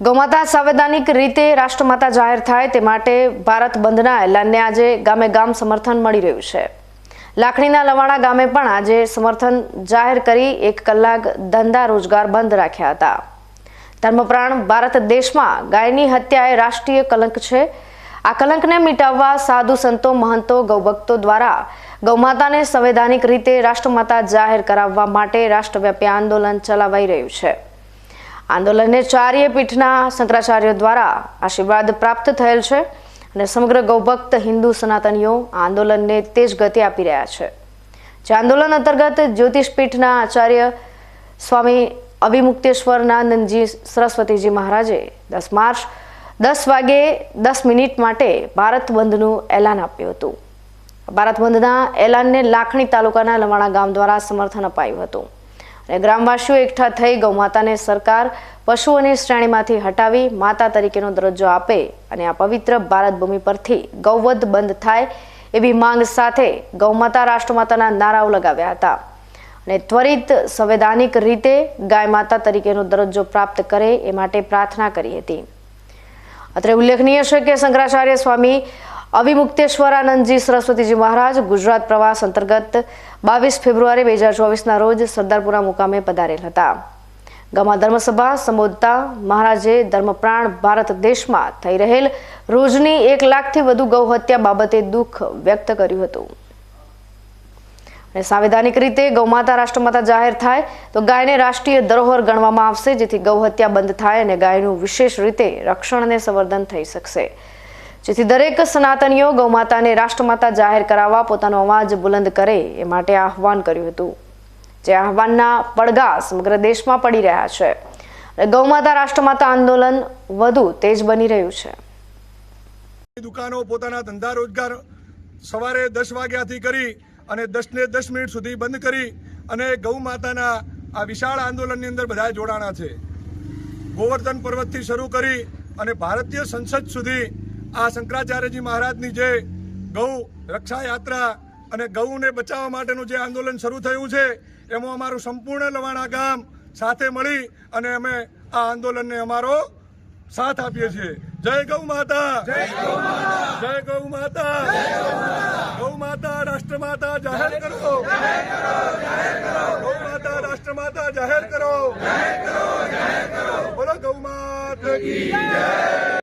ગૌમાતા સંવૈધાનિક રીતે રાષ્ટ્રમાતા જાહેર થાય તે માટે ભારત બંધના એલાનને આજે ગામે ગામ સમર્થન મળી રહ્યું છે. લાખણીના લવાણા ગામે પણ આજે સમર્થન જાહેર કરી એક કલાક ધંધા રોજગાર બંધ રાખ્યા હતા. ધર્મપ્રાણ ભારત દેશમાં ગાયની હત્યા એ રાષ્ટ્રીય કલંક છે. આ કલંકને મિટાવવા સાધુ સંતો, મહંતો, ગૌભક્તો દ્વારા ગૌમાતાને સંવૈધાનિક રીતે રાષ્ટ્રમાતા જાહેર કરાવવા માટે રાષ્ટ્રવ્યાપી આંદોલન ચલાવાઈ રહ્યું છે. આંદોલનને ચાર્ય પીઠના શંકરાચાર્યો દ્વારા આશીર્વાદ પ્રાપ્ત થયેલ છે અને સમગ્ર ગૌભક્ત હિન્દુ સનાતનીઓ આંદોલનને તેજ ગતિ આપી રહ્યા છે. જે આંદોલન અંતર્ગત જ્યોતિષ પીઠના આચાર્ય સ્વામી અભિમુક્તેશ્વરનાનંદજી સરસ્વતીજી મહારાજે દસ માર્ચ દસ વાગે દસ મિનિટ માટે ભારત બંધનું એલાન આપ્યું હતું. ભારત બંધના એલાનને લાખણી તાલુકાના લવાણા ગામ દ્વારા સમર્થન અપાયું હતું. અને ગ્રામવાસીઓ એકઠા થઈ ગૌમાતાને સરકાર પશુઓની શ્રેણીમાંથી હટાવી માતા તરીકેનો દરજ્જો આપે અને આ પવિત્ર ભારત ભૂમિ પરથી ગૌવધ બંધ થાય એવી માંગ સાથે ગૌમાતા રાષ્ટ્રમાતાના નારાઓ લગાવ્યા હતા. અને ત્વરિત સંવૈધાનિક રીતે ગાય માતા તરીકેનો દરજ્જો પ્રાપ્ત કરે એ માટે પ્રાર્થના કરી હતી. અત્રે ઉલ્લેખનીય છે કે શંકરાચાર્ય સ્વામી અવિમુક્તેશ્વરાનંદજી સરસ્વતીજી મહારાજ, ગુજરાત પ્રવાસ અંતર્ગત બાવીસ ફેબ્રુઆરી બે હજાર ચોવીસના રોજ સરદારપુરા મુકામે પધારેલ હતા. ગામમાં ધર્મસભા સંબોધતા મહારાજે ધર્મપ્રાણ ભારત દેશમાં થઈ રહેલ રોજની એક લાખથી વધુ ગૌ હત્યા બાબતે દુઃખ વ્યક્ત કર્યું હતું. અને સાંવિધાનિક રીતે ગૌમાતા રાષ્ટ્રમાતા જાહેર થાય તો ગાયને રાષ્ટ્રીય ધરોહર ગણવામાં આવશે, જેથી ગૌ હત્યા બંધ થાય અને ગાયનું વિશેષ રીતે રક્ષણ અને સંવર્ધન થઈ શકશે. જેથી દરેક સનાતનીઓ ગૌમાતાને રાષ્ટ્રમાતા જાહેર કરાવવા પોતાનો અવાજ બુલંદ કરે એ માટે આહવાન કર્યું હતું. જે આહવાનના પડઘા સમગ્ર દેશમાં પડી રહ્યા છે. ગૌમાતા રાષ્ટ્રમાતા આંદોલન વધુ તેજ બની રહ્યું છે. દુકાનો પોતાના ધંધા રોજગાર સવારે દસ વાગ્યાથી કરી અને દસ ને દસ મિનિટ સુધી બંધ કરી અને ગૌ માતાના આ વિશાળ આંદોલનની અંદર બધા જોડાણા છે. ગોવર્ધન પર્વતથી શરૂ કરી અને ભારતીય સંસદ સુધી આ શંકરાચાર્યજી મહારાજની જે ગૌ રક્ષા યાત્રા અને ગૌને બચાવવા માટેનું જે આંદોલન શરૂ થયું છે એમાં અમારું સંપૂર્ણ લવાણા ગામ સાથે મળી અને અમે આ આંદોલનને અમારો સાથ આપીએ છીએ. જય ગૌ માતા! જય ગૌ માતા! ગૌ માતા! રાષ્ટ્ર માતા! જાહેર કરો! ગૌ માતા રાષ્ટ્ર માતા જાહેર કરો! બોલો ગૌ માતા